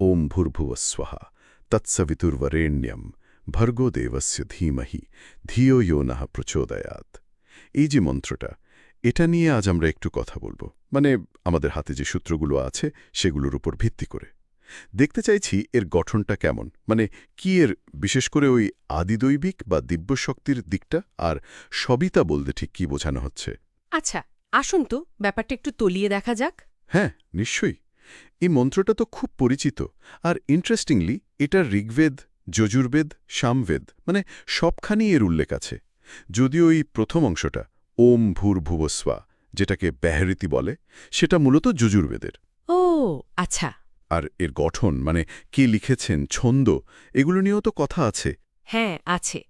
ওম ভূর্ভুবস্বহা তৎসবিতুর্বরেণ্যম ভর্গো দেবস্য ধীমহি ধিও ইয়ো নঃ প্রচোদয়াত এই যে মন্ত্রটা এটা নিয়ে আজ আমরা একটু কথা বলব। মানে আমাদের হাতে যে সূত্রগুলো আছে সেগুলোর উপর ভিত্তি করে। দেখতে চাইছি এর গঠনটা কেমন? মানে কি এর বিশেষ করে ওই আদিদৈবিক বা দিব্যশক্তির দিকটা? আর সবিতা বলতে ঠিক কি বোঝানো হচ্ছে? আচ্ছা আসুন তো ব্যাপারটা একটু তলিয়ে দেখা যাক। হ্যাঁ নিশ্চয়ই। এই মন্ত্রটা তো খুব পরিচিত আর ইন্টারেস্টিংলি এটা ঋগ্বেদ যজুর্বেদ সামবেদ মানে সবখানি এর উল্লেখ আছে। যদিও এই প্রথম অংশটা ওম ভূর্ভুবস্বা যেটাকে ব্যাহৃতি বলে সেটা মূলত যজুর্বেদের। ও আচ্ছা। আর এর গঠন মানে কে লিখেছেন ছন্দ এগুলো নিয়েও তো কথা আছে। হ্যাঁ আছে।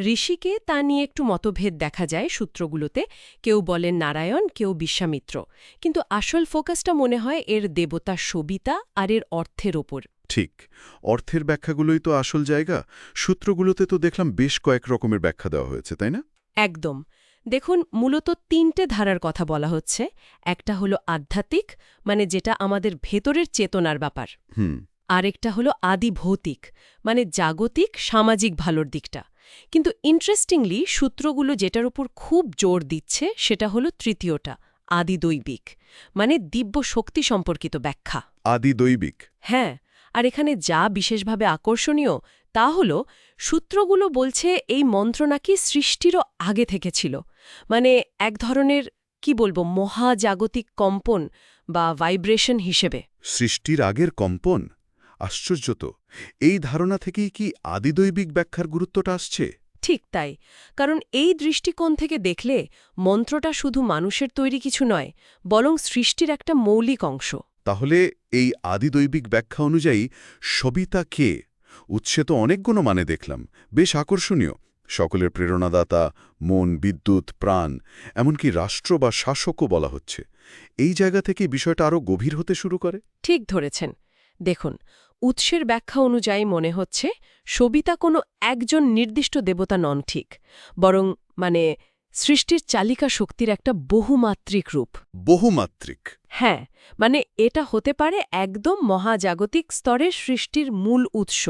ঋষিকে তা নিয়ে একটু মতভেদ দেখা যায় সূত্রগুলোতে। কেউ বলেন নারায়ণ কেউ বিশ্বামিত্র। কিন্তু আসল ফোকাসটা মনে হয় এর দেবতা সবিতা আর এর অর্থের ওপর। ঠিক অর্থের ব্যাখ্যাগুলোই তো আসল জায়গা। সূত্রগুলোতে তো দেখলাম বেশ কয়েক রকমের ব্যাখ্যা দেওয়া হয়েছে তাই না? একদম। দেখুন মূলত তিনটে ধারার কথা বলা হচ্ছে। একটা হলো আধ্যাত্মিক মানে যেটা আমাদের ভেতরের চেতনার ব্যাপার। হুম। আরেকটা হলো আদি ভৌতিক মানে জাগতিক সামাজিক ভালোর দিকটা। কিন্তু ইন্টারেস্টিংলি সূত্রগুলো যেটার উপর খুব জোর দিচ্ছে সেটা হলো তৃতীয়টা আদি দৈবিক মানে দিব্য শক্তি সম্পর্কিত ব্যাখ্যা। আদি দৈবিক হ্যাঁ আর এখানে যা বিশেষভাবে আকর্ষণীয় তা হল সূত্রগুলো বলছে এই মন্ত্র নাকি সৃষ্টিরও আগে থেকে ছিল। মানে এক ধরনের কি বলব মহাজাগতিক কম্পন বা ভাইব্রেশন হিসেবে। সৃষ্টির আগের কম্পন? আশ্চর্য তো এই ধারণা থেকেই কি আদিদৈবিক ব্যাখ্যার গুরুত্বটা আসছে? ঠিক তাই কারণ এই দৃষ্টিকোণ থেকে দেখলে মন্ত্রটা শুধু মানুষের তৈরি কিছু নয় বরং সৃষ্টির একটা মৌলিক অংশ। তাহলে এই আদিদৈবিক ব্যাখ্যা অনুযায়ী সবিতা কে? উৎসে তো অনেকগুলো মানে দেখলাম বেশ আকর্ষণীয়। সকলের প্রেরণাদাতা মন বিদ্যুৎ প্রাণ এমনকি রাষ্ট্র বা শাসকও বলা হচ্ছে। এই জায়গা থেকে বিষয়টা আরও গভীর হতে শুরু করে? ঠিক ধরেছেন। দেখুন উৎসের ব্যাখ্যা অনুযায়ী মনে হচ্ছে সবিতা কোনো একজন নির্দিষ্ট দেবতা নন ঠিক বরং মানে সৃষ্টির চালিকা শক্তির একটা বহুমাত্রিক রূপ। বহুমাত্রিক? হ্যাঁ মানে এটা হতে পারে একদম মহাজাগতিক স্তরে সৃষ্টির মূল উৎস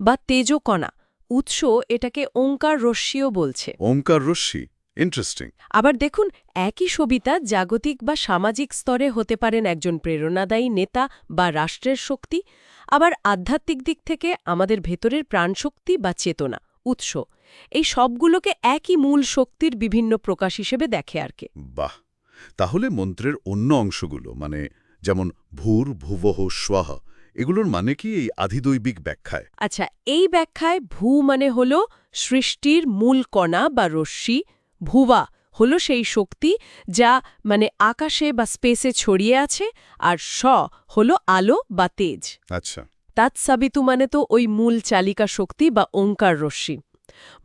বা তেজকণা। উৎস এটাকে ওঙ্কার রশ্মিও বলছে। ওঙ্কার রশ্মি ইন্টারেস্টিং আবার দেখুন একই সবিতা জাগতিক বা সামাজিক স্তরে হতে পারেন একজন প্রেরণাদায়ী নেতা বা রাষ্ট্রের শক্তি। আবার আধ্যাত্মিক দিক থেকে আমাদের ভেতরের প্রাণশক্তি বা চেতনা উৎস। এই সবগুলোকে একই মূল শক্তির বিভিন্ন প্রকাশ হিসেবে দেখে আর কে। বাহ! তাহলে মন্ত্রের অন্য অংশগুলো মানে যেমন ভূর ভুবহ স্বাহ এগুলোর মানে কি এই আধিদৈবিক ব্যাখ্যায়? আচ্ছা এই ব্যাখ্যায় ভূ মানে হল সৃষ্টির মূল কণা বা রশ্মি ভুবা হল সেই শক্তি যা মানে আকাশে বা স্পেসে ছড়িয়ে আছে আর স হল আলো বা তেজ। আচ্ছা। তাৎসাবিতু মানে তো ওই মূল চালিকা শক্তি বা ওঙ্কার রশ্মি।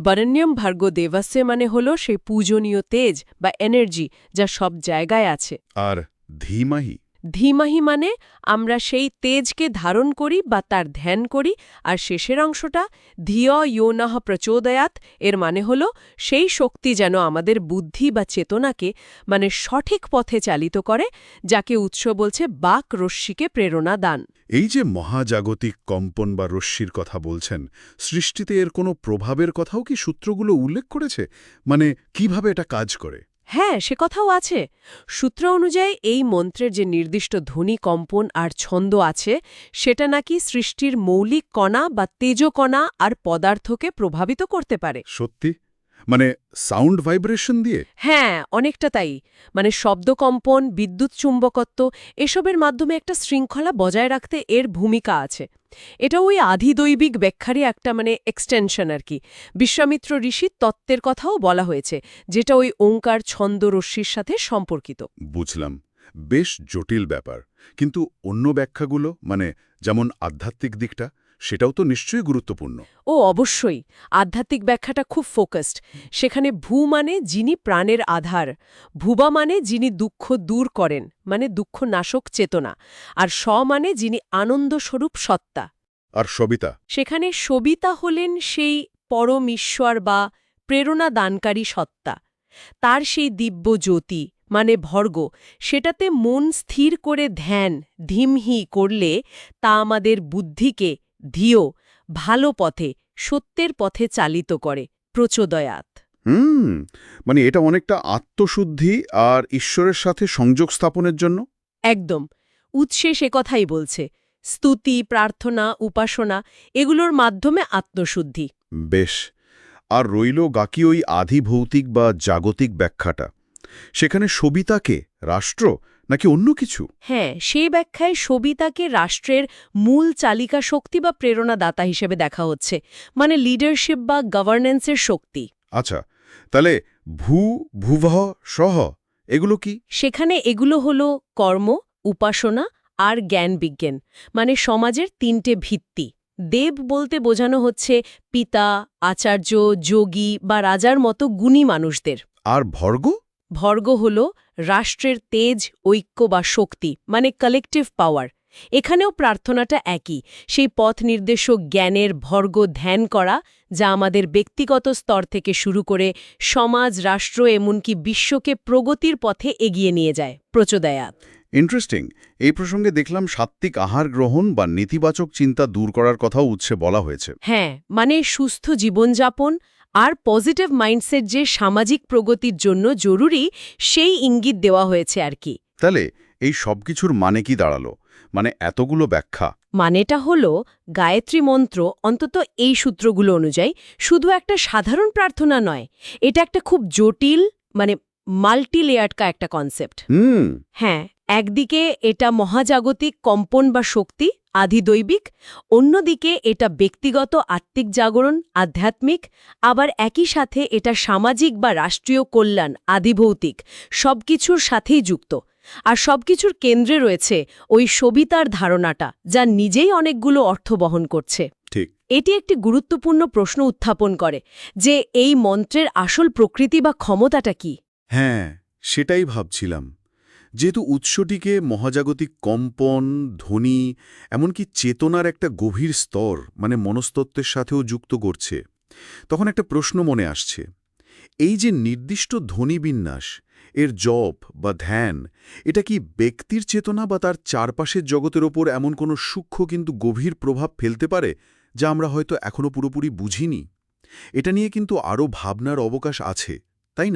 বরণ্যম ভার্গ দেবাস্যে মানে হল সেই পূজনীয় তেজ বা এনার্জি যা সব জায়গায় আছে। আর ধীমাহি ধীমাহি মানে আমরা সেই তেজকে ধারণ করি বা তার ধ্যান করি, আর শেষের অংশটা ধিয় ইয়োনহ প্রচোদয়াত এর মানে হল সেই শক্তি যেন আমাদের বুদ্ধি বা চেতনাকে মানে সঠিক পথে চালিত করে, যাকে উৎস বলছে বাক রশ্মিকে প্রেরণা দান। এই যে মহাজাগতিক কম্পন বা রশ্মির কথা বলছেন, সৃষ্টিতে এর কোনো প্রভাবের কথাও কি সূত্রগুলো উল্লেখ করেছে? মানে কীভাবে এটা কাজ করে? হ্যাঁ সে কথাও আছে। সূত্র অনুযায়ী এই মন্ত্রের যে নির্দিষ্ট ধ্বনি কম্পন আর ছন্দ আছে সেটা নাকি সৃষ্টির মৌলিক কণা বা তেজকণা আর পদার্থকে প্রভাবিত করতে পারে। সত্যি? মানে সাউন্ড ভাইব্রেশন দিয়ে? হ্যাঁ অনেকটা তাই। মানে শব্দকম্পন বিদ্যুৎ চুম্বকত্ব এসবের মাধ্যমে একটা শৃঙ্খলা বজায় রাখতে এর ভূমিকা আছে। এটা ওই আধিদৈবিক ব্যাখ্যারই একটা মানে এক্সটেনশন আর কি। বিশ্বামিত্র ঋষির তত্ত্বের কথাও বলা হয়েছে, যেটা ওই ওঙ্কার ছন্দ রশ্মির সাথে সম্পর্কিত। বুঝলাম, বেশ জটিল ব্যাপার। কিন্তু অন্য ব্যাখ্যাগুলো মানে যেমন আধ্যাত্মিক দিকটা সেটাও তো নিশ্চয়ই গুরুত্বপূর্ণ। ও অবশ্যই। আধ্যাত্মিক ব্যাখ্যাটা খুব ফোকাসড। সেখানে ভূ মানে যিনি প্রাণের আধার ভুবা মানে যিনি দুঃখ দূর করেন মানে দুঃখ নাশক চেতনা আর স মানে যিনি আনন্দস্বরূপ সত্তা। আর সবিতা? সেখানে সবিতা হলেন সেই পরম ঈশ্বর বা প্রেরণা দানকারী সত্তা। তার সেই দিব্য জ্যোতি মানে ভর্গ সেটাতে মন স্থির করে ধ্যান ধিমহি করলে তা আমাদের বুদ্ধিকে ধিও ভালো পথে সত্যের পথে চালিত করে প্রচোদয়াত। হুম মানে এটা অনেকটা আত্মশুদ্ধি আর ঈশ্বরের সাথে সংযোগ স্থাপনের জন্য? একদম। উৎসে সে কথাই বলছে স্তুতি প্রার্থনা উপাসনা এগুলোর মাধ্যমে আত্মশুদ্ধি। বেশ আর রইল গাকি ওই আধিভৌতিক বা জাগতিক ব্যাখ্যাটা। সেখানে সবিতাকে রাষ্ট্র? নাকি অন্য কিছু? হ্যাঁ সেই ব্যাখ্যায় সবিতাকে রাষ্ট্রের মূল চালিকা শক্তি বা প্রেরণাদাতা হিসেবে দেখা হচ্ছে মানে লিডারশিপ বা গভর্নেন্সের শক্তি। আচ্ছা তাহলে ভূ ভূভহ সহ এগুলো কি? সেখানে এগুলো হলো কর্ম উপাসনা আর জ্ঞান বিজ্ঞান মানে সমাজের তিনটে ভিত্তি। দেব বলতে বোঝানো হচ্ছে পিতা আচার্য যোগী বা রাজার মতো গুণী মানুষদের। আর ভর্গ? ভর্গ হল রাষ্ট্রের তেজ ঐক্য বা শক্তি মানে কালেকটিভ পাওয়ার এখানেও প্রার্থনাটা একই। সেই পথ নির্দেশক জ্ঞানের ভর্গ ধ্যান করা যা আমাদের ব্যক্তিগত স্তর থেকে শুরু করে সমাজ রাষ্ট্র এমনকি বিশ্বকে প্রগতির পথে এগিয়ে নিয়ে যায়। প্রচোদয়াত। ইন্টারেস্টিং এই প্রসঙ্গে দেখলাম সাত্ত্বিক আহার গ্রহণ বা নেতিবাচক চিন্তা দূর করার কথাও উৎসে বলা হয়েছে। হ্যাঁ মানে সুস্থ জীবনযাপন আর পজিটিভ মাইন্ডসেট যে সামাজিক প্রগতির জন্য জরুরি সেই ইঙ্গিত দেওয়া হয়েছে আর কি। তাহলে এই সব কিছুর মানে কি দাঁড়াল? মানে এতগুলো ব্যাখ্যা। মানেটা হল গায়ত্রী মন্ত্র অন্তত এই সূত্রগুলো অনুযায়ী শুধু একটা সাধারণ প্রার্থনা নয় এটা একটা খুব জটিল মানে মাল্টি লেয়ার্ডকা একটা কনসেপ্ট। হুম। হ্যাঁ একদিকে এটা মহাজাগতিক কম্পন বা শক্তি আধিদৈবিক অন্যদিকে এটা ব্যক্তিগত আত্মিক জাগরণ আধ্যাত্মিক আবার একই সাথে এটা সামাজিক বা রাষ্ট্রীয় কল্যাণ আধিভৌতিক সবকিছুর সাথেই যুক্ত। আর সবকিছুর কেন্দ্রে রয়েছে ওই সবিতার ধারণাটা যা নিজেই অনেকগুলো অর্থ বহন করছে। ঠিক। এটি একটি গুরুত্বপূর্ণ প্রশ্ন উত্থাপন করে যে এই মন্ত্রের আসল প্রকৃতি বা ক্ষমতাটা কি? হ্যাঁ সেটাই ভাবছিলাম। যেহেতু উৎসটিকে মহাজাগতিক কম্পন, ধ্বনি, এমনকি চেতনার একটা গভীর স্তর মানে মনস্তত্ত্বের সাথেও যুক্ত করছে, তখন একটা প্রশ্ন মনে আসছে। এই যে নির্দিষ্ট ধ্বনি বিন্যাস, এর জপ বা ধ্যান, এটা কি ব্যক্তির চেতনা বা তার চারপাশের জগতের ওপর এমন কোনো সূক্ষ্ম কিন্তু গভীর প্রভাব ফেলতে পারে, যা আমরা হয়তো এখনও পুরোপুরি বুঝিনি? এটা নিয়ে কিন্তু আরও ভাবনার অবকাশ আছে।